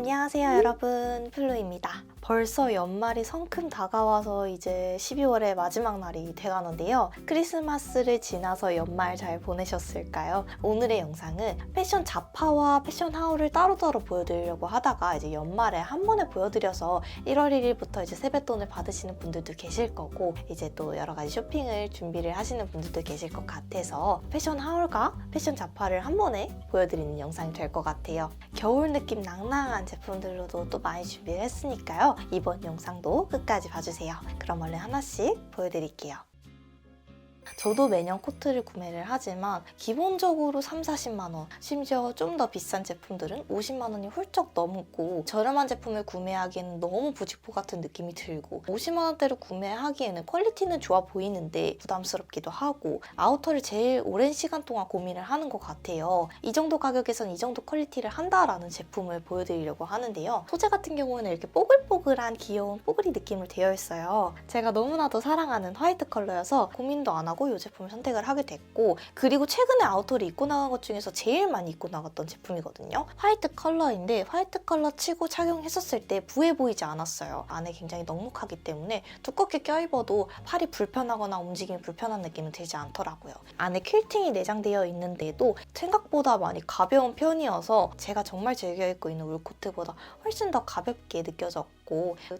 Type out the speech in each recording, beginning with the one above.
안녕하세요 여러분 플로입니다. 벌써 연말이 성큼 다가와서 이제 12월의 마지막 날이 돼가는데요. 크리스마스를 지나서 연말 잘 보내셨을까요? 오늘의 영상은 패션 자파와 패션 하울을 따로따로 보여드리려고 하다가 이제 연말에 한 번에 보여드려서 1월 1일부터 이제 세뱃돈을 받으시는 분들도 계실 거고 이제 또 여러 가지 쇼핑을 준비를 하시는 분들도 계실 것 같아서 패션 하울과 패션 자파를 한 번에 보여드리는 영상이 될 것 같아요. 겨울 느낌 낭낭한 제품들로도 또 많이 준비를 했으니까요. 이번 영상도 끝까지 봐주세요. 그럼 얼른 하나씩 보여드릴게요. 저도 매년 코트를 구매를 하지만 기본적으로 3, 40만 원, 심지어 좀 더 비싼 제품들은 50만 원이 훌쩍 넘고 저렴한 제품을 구매하기에는 너무 부직포 같은 느낌이 들고 50만 원대로 구매하기에는 퀄리티는 좋아 보이는데 부담스럽기도 하고 아우터를 제일 오랜 시간 동안 고민을 하는 것 같아요. 이 정도 가격에선 이 정도 퀄리티를 한다라는 제품을 보여드리려고 하는데요. 소재 같은 경우에는 이렇게 뽀글뽀글한 귀여운 뽀글이 느낌으로 되어 있어요. 제가 너무나도 사랑하는 화이트 컬러여서 고민도 안 하고 이 제품을 선택을 하게 됐고 그리고 최근에 아우터를 입고 나간 것 중에서 제일 많이 입고 나갔던 제품이거든요. 화이트 컬러인데 화이트 컬러 치고 착용했었을 때 부해 보이지 않았어요. 안에 굉장히 넉넉하기 때문에 두껍게 껴입어도 팔이 불편하거나 움직임이 불편한 느낌은 들지 않더라고요. 안에 퀼팅이 내장되어 있는데도 생각보다 많이 가벼운 편이어서 제가 정말 즐겨 입고 있는 울코트보다 훨씬 더 가볍게 느껴졌고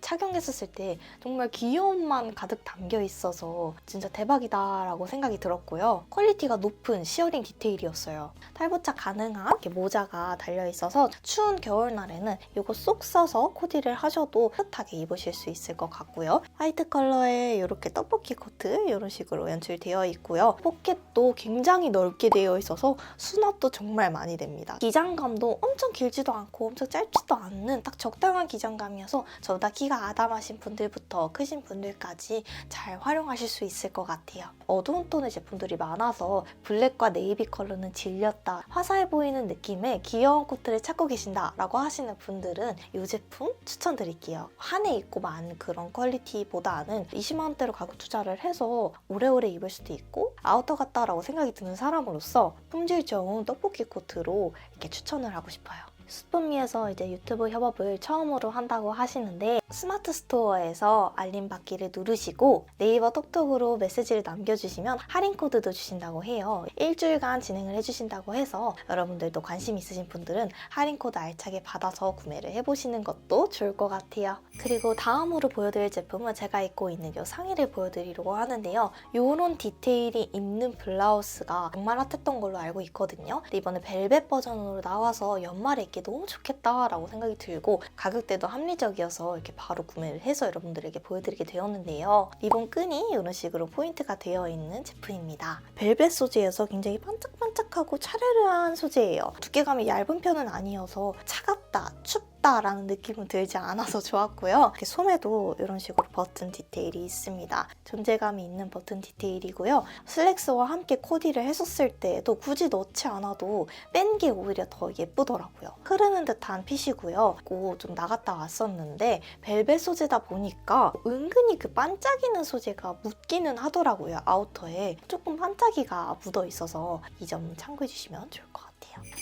착용했었을 때 정말 귀여움만 가득 담겨 있어서 진짜 대박이다라고 생각이 들었고요. 퀄리티가 높은 시어링 디테일이었어요. 탈부착 가능한 모자가 달려 있어서 추운 겨울날에는 이거 쏙 써서 코디를 하셔도 따뜻하게 입으실 수 있을 것 같고요. 화이트 컬러의 이렇게 떡볶이 코트 이런 식으로 연출되어 있고요. 포켓도 굉장히 넓게 되어 있어서 수납도 정말 많이 됩니다. 기장감도 엄청 길지도 않고 엄청 짧지도 않는 딱 적당한 기장감이어서 저보다 키가 아담하신 분들부터 크신 분들까지 잘 활용하실 수 있을 것 같아요. 어두운 톤의 제품들이 많아서 블랙과 네이비 컬러는 질렸다. 화사해 보이는 느낌의 귀여운 코트를 찾고 계신다 라고 하시는 분들은 이 제품 추천드릴게요. 한 해 입고 만 그런 퀄리티보다는 20만 원대로 가격 투자를 해서 오래오래 입을 수도 있고 아우터 같다라고 생각이 드는 사람으로서 품질 좋은 떡볶이 코트로 이렇게 추천을 하고 싶어요. 스푼미에서 이제 유튜브 협업을 처음으로 한다고 하시는데 스마트 스토어에서 알림 받기를 누르시고 네이버 톡톡으로 메시지를 남겨주시면 할인 코드도 주신다고 해요. 일주일간 진행을 해주신다고 해서 여러분들도 관심 있으신 분들은 할인 코드 알차게 받아서 구매를 해보시는 것도 좋을 것 같아요. 그리고 다음으로 보여드릴 제품은 제가 입고 있는 이 상의를 보여드리려고 하는데요. 이런 디테일이 있는 블라우스가 정말 핫했던 걸로 알고 있거든요. 이번에 벨벳 버전으로 나와서 연말에 입기 너무 좋겠다라고 생각이 들고 가격대도 합리적이어서 이렇게 바로 구매를 해서 여러분들에게 보여드리게 되었는데요. 리본 끈이 이런 식으로 포인트가 되어 있는 제품입니다. 벨벳 소재여서 굉장히 반짝반짝하고 차르르한 소재예요. 두께감이 얇은 편은 아니어서 차갑다, 춥다 라는 느낌은 들지 않아서 좋았고요. 소매도 이런 식으로 버튼 디테일이 있습니다. 존재감이 있는 버튼 디테일이고요. 슬랙스와 함께 코디를 했었을 때도 굳이 넣지 않아도 뺀 게 오히려 더 예쁘더라고요. 흐르는 듯한 핏이고요. 그리고 좀 나갔다 왔었는데 벨벳 소재다 보니까 은근히 그 반짝이는 소재가 묻기는 하더라고요. 아우터에 조금 반짝이가 묻어 있어서 이 점 참고해 주시면 좋을 것 같아요.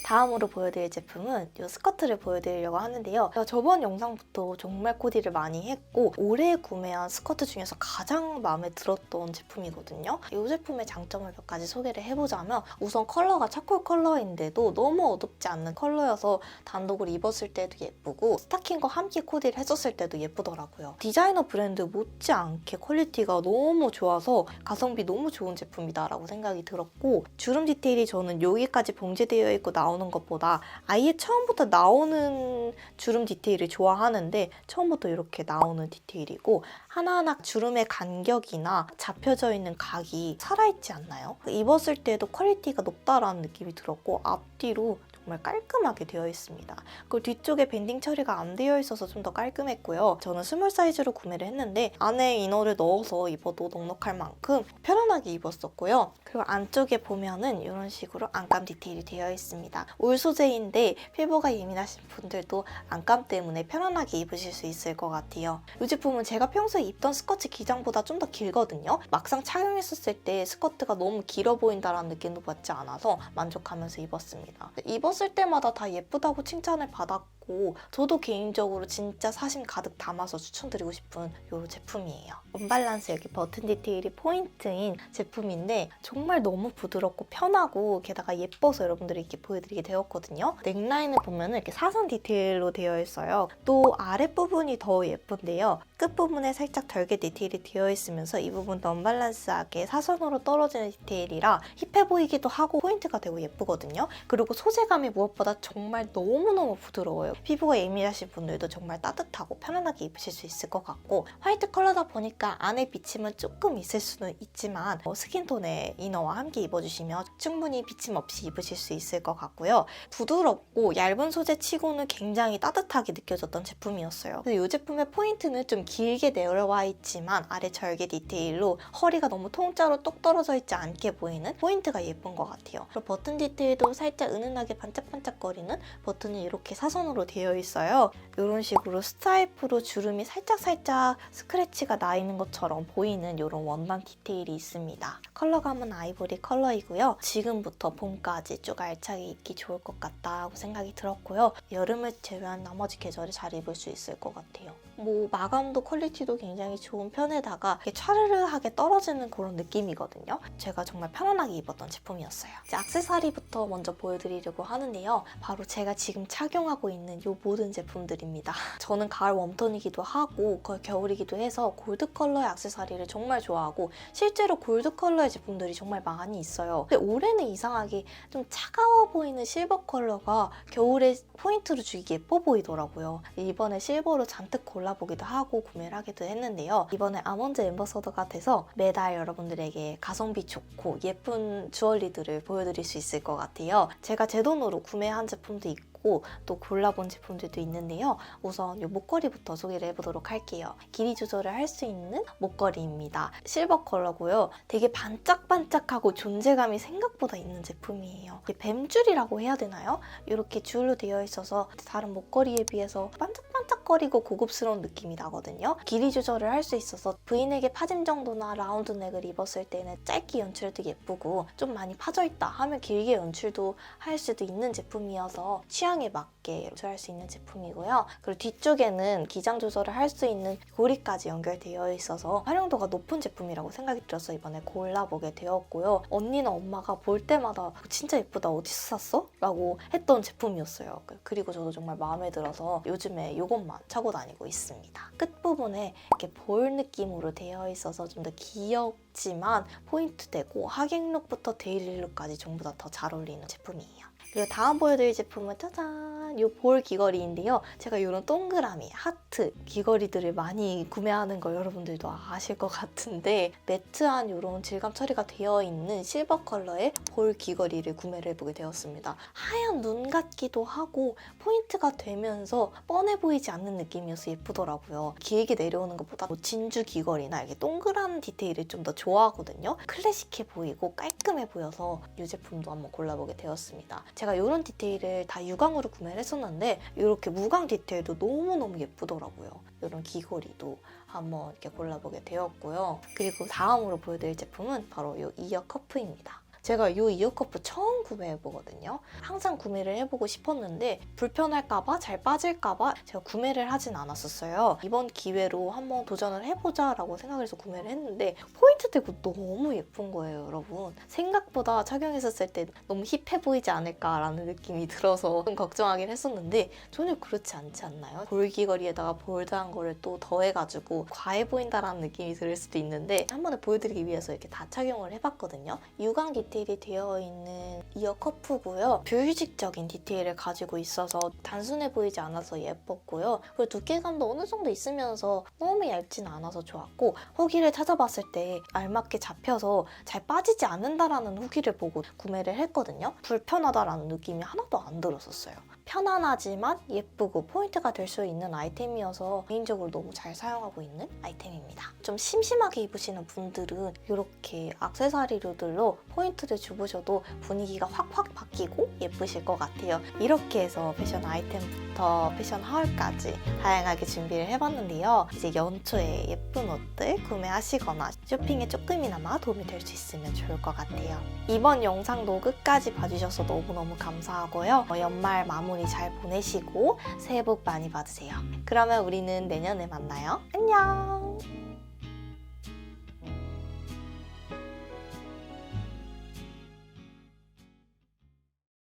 다음으로 보여드릴 제품은 이 스커트를 보여드리려고 하는데요. 제가 저번 영상부터 정말 코디를 많이 했고 올해 구매한 스커트 중에서 가장 마음에 들었던 제품이거든요. 이 제품의 장점을 몇 가지 소개를 해보자면 우선 컬러가 차콜 컬러인데도 너무 어둡지 않는 컬러여서 단독으로 입었을 때도 예쁘고 스타킹과 함께 코디를 했었을 때도 예쁘더라고요. 디자이너 브랜드 못지않게 퀄리티가 너무 좋아서 가성비 너무 좋은 제품이다라고 생각이 들었고 주름 디테일이 저는 여기까지 봉제되어 있고 나오는 것보다 아예 처음부터 나오는 주름 디테일을 좋아하는데 처음부터 이렇게 나오는 디테일이고 하나하나 주름의 간격이나 잡혀져 있는 각이 살아있지 않나요? 입었을 때도 퀄리티가 높다라는 느낌이 들었고 앞뒤로 정말 깔끔하게 되어 있습니다. 그리고 뒤쪽에 밴딩 처리가 안 되어 있어서 좀 더 깔끔했고요. 저는 스몰 사이즈로 구매를 했는데 안에 이너를 넣어서 입어도 넉넉할 만큼 편안하게 입었었고요. 그리고 안쪽에 보면은 이런 식으로 안감 디테일이 되어 있습니다. 울 소재인데 피부가 예민하신 분들도 안감 때문에 편안하게 입으실 수 있을 것 같아요. 이 제품은 제가 평소에 입던 스커트 기장보다 좀 더 길거든요. 막상 착용했었을 때 스커트가 너무 길어 보인다라는 느낌도 받지 않아서 만족하면서 입었습니다. 입었을 때마다 다 예쁘다고 칭찬을 받았고 저도 개인적으로 진짜 사심 가득 담아서 추천드리고 싶은 이 제품이에요. 언밸런스 여기 버튼 디테일이 포인트인 제품인데 정말 너무 부드럽고 편하고 게다가 예뻐서 여러분들이 이렇게 보여드리게 되었거든요. 넥라인을 보면 이렇게 사선 디테일로 되어 있어요. 또 아랫부분이 더 예쁜데요. 끝부분에 살짝 덜게 디테일이 되어 있으면서 이 부분도 언밸런스하게 사선으로 떨어지는 디테일이라 힙해 보이기도 하고 포인트가 되고 예쁘거든요. 그리고 소재감이 무엇보다 정말 너무너무 부드러워요. 피부가 예민하신 분들도 정말 따뜻하고 편안하게 입으실 수 있을 것 같고 화이트 컬러다 보니까 안에 비침은 조금 있을 수는 있지만 어, 스킨톤의 이너와 함께 입어주시면 충분히 비침 없이 입으실 수 있을 것 같고요. 부드럽고 얇은 소재 치고는 굉장히 따뜻하게 느껴졌던 제품이었어요. 근데 이 제품의 포인트는 좀 길게 내려와 있지만 아래 절개 디테일로 허리가 너무 통짜로 똑 떨어져 있지 않게 보이는 포인트가 예쁜 것 같아요. 그리고 버튼 디테일도 살짝 은은하게 반짝반짝거리는 버튼이 이렇게 사선으로 되어 있어요. 이런 식으로 스트라이프로 주름이 살짝살짝 스크래치가 나 있는 것처럼 보이는 이런 원단 디테일이 있습니다. 컬러감은 아이보리 컬러이고요. 지금부터 봄까지 쭉 알차게 입기 좋을 것 같다고 생각이 들었고요. 여름을 제외한 나머지 계절에 잘 입을 수 있을 것 같아요. 뭐 마감도 퀄리티도 굉장히 좋은 편에다가 이렇게 차르르하게 떨어지는 그런 느낌이거든요. 제가 정말 편안하게 입었던 제품이었어요. 이제 액세서리부터 먼저 보여드리려고 하는데요. 바로 제가 지금 착용하고 있는 이 모든 제품들입니다. 저는 가을 웜톤이기도 하고 거의 겨울이기도 해서 골드 컬러의 액세서리를 정말 좋아하고 실제로 골드 컬러의 제품들이 정말 많이 있어요. 근데 올해는 이상하게 좀 차가워 보이는 실버 컬러가 겨울에 포인트를 주기 예뻐 보이더라고요. 이번에 실버로 잔뜩 골라 보기도 하고 구매를 하기도 했는데요. 이번에 아몬드 엠버서더가 돼서 매달 여러분들에게 가성비 좋고 예쁜 주얼리들을 보여드릴 수 있을 것 같아요. 제가 제 돈으로 구매한 제품도 있고 또 골라본 제품들도 있는데요. 우선 이 목걸이부터 소개를 해보도록 할게요. 길이 조절을 할 수 있는 목걸이입니다. 실버 컬러고요. 되게 반짝반짝하고 존재감이 생각보다 있는 제품이에요. 뱀줄이라고 해야 되나요? 이렇게 줄로 되어 있어서 다른 목걸이에 비해서 반짝 반짝거리고 고급스러운 느낌이 나거든요. 길이 조절을 할 수 있어서 브이넥의 파짐 정도나 라운드 넥을 입었을 때는 짧게 연출해도 예쁘고 좀 많이 파져있다 하면 길게 연출도 할 수도 있는 제품이어서 취향에 맞게 연출할 수 있는 제품이고요. 그리고 뒤쪽에는 기장 조절을 할 수 있는 고리까지 연결되어 있어서 활용도가 높은 제품이라고 생각이 들어서 이번에 골라보게 되었고요. 언니나 엄마가 볼 때마다 진짜 예쁘다 어디서 샀어? 라고 했던 제품이었어요. 그리고 저도 정말 마음에 들어서 요즘에 이것만 차고 다니고 있습니다. 끝부분에 이렇게 볼 느낌으로 되어 있어서 좀 더 귀엽지만 포인트되고 하객룩부터 데일리룩까지 전부 다 더 잘 어울리는 제품이에요. 그리고 다음 보여드릴 제품은 짜잔! 이볼 귀걸이인데요. 제가 이런 동그라미, 하트 귀걸이들을 많이 구매하는 걸 여러분들도 아실 것 같은데 매트한 이런 질감 처리가 되어 있는 실버 컬러의 볼 귀걸이를 구매를 해보게 되었습니다. 하얀 눈 같기도 하고 포인트가 되면서 뻔해 보이지 않는 느낌이어서 예쁘더라고요. 길게 내려오는 것보다 뭐 진주 귀걸이나 이렇게 동그란 디테일을 좀 더 좋아하거든요. 클래식해 보이고 깔끔해 보여서 이 제품도 한번 골라보게 되었습니다. 제가 이런 디테일을 다 유광으로 구매를 했었는데 이렇게 무광 디테일도 너무너무 예쁘더라고요. 이런 귀걸이도 한번 이렇게 골라보게 되었고요. 그리고 다음으로 보여드릴 제품은 바로 이 이어 커프입니다. 제가 이 이어 커프 처음 구매해보거든요. 항상 구매를 해보고 싶었는데 불편할까봐 잘 빠질까봐 제가 구매를 하진 않았었어요. 이번 기회로 한번 도전을 해보자 라고 생각을 해서 구매를 했는데 포인트 되고 너무 예쁜 거예요, 여러분. 생각보다 착용했었을 때 너무 힙해 보이지 않을까라는 느낌이 들어서 좀 걱정하긴 했었는데 전혀 그렇지 않지 않나요? 볼귀걸이에다가 볼드한 거를 또 더해가지고 과해 보인다라는 느낌이 들 수도 있는데 한 번에 보여드리기 위해서 이렇게 다 착용을 해봤거든요. 유광 디테일이 되어 있는 이어 커프고요. 뷰유직적인 디테일을 가지고 있어서 단순해 보이지 않아서 예뻤고요. 그리고 두께감도 어느 정도 있으면서 너무 얇진 않아서 좋았고 후기를 찾아봤을 때 알맞게 잡혀서 잘 빠지지 않는다라는 후기를 보고 구매를 했거든요. 불편하다라는 느낌이 하나도 안 들었었어요. 편안하지만 예쁘고 포인트가 될 수 있는 아이템이어서 개인적으로 너무 잘 사용하고 있는 아이템입니다. 좀 심심하게 입으시는 분들은 이렇게 악세사리류들로 포인트 선글라스를 주부셔도 분위기가 확확 바뀌고 예쁘실 것 같아요. 이렇게 해서 패션 아이템 부터 패션 하울까지 다양하게 준비를 해봤는데요. 이제 연초에 예쁜 옷들 구매하시거나 쇼핑에 조금이나마 도움이 될 수 있으면 좋을 것 같아요. 이번 영상도 끝까지 봐주셔서 너무너무 감사하고요. 어, 연말 마무리 잘 보내시고 새해 복 많이 받으세요. 그러면 우리는 내년에 만나요. 안녕!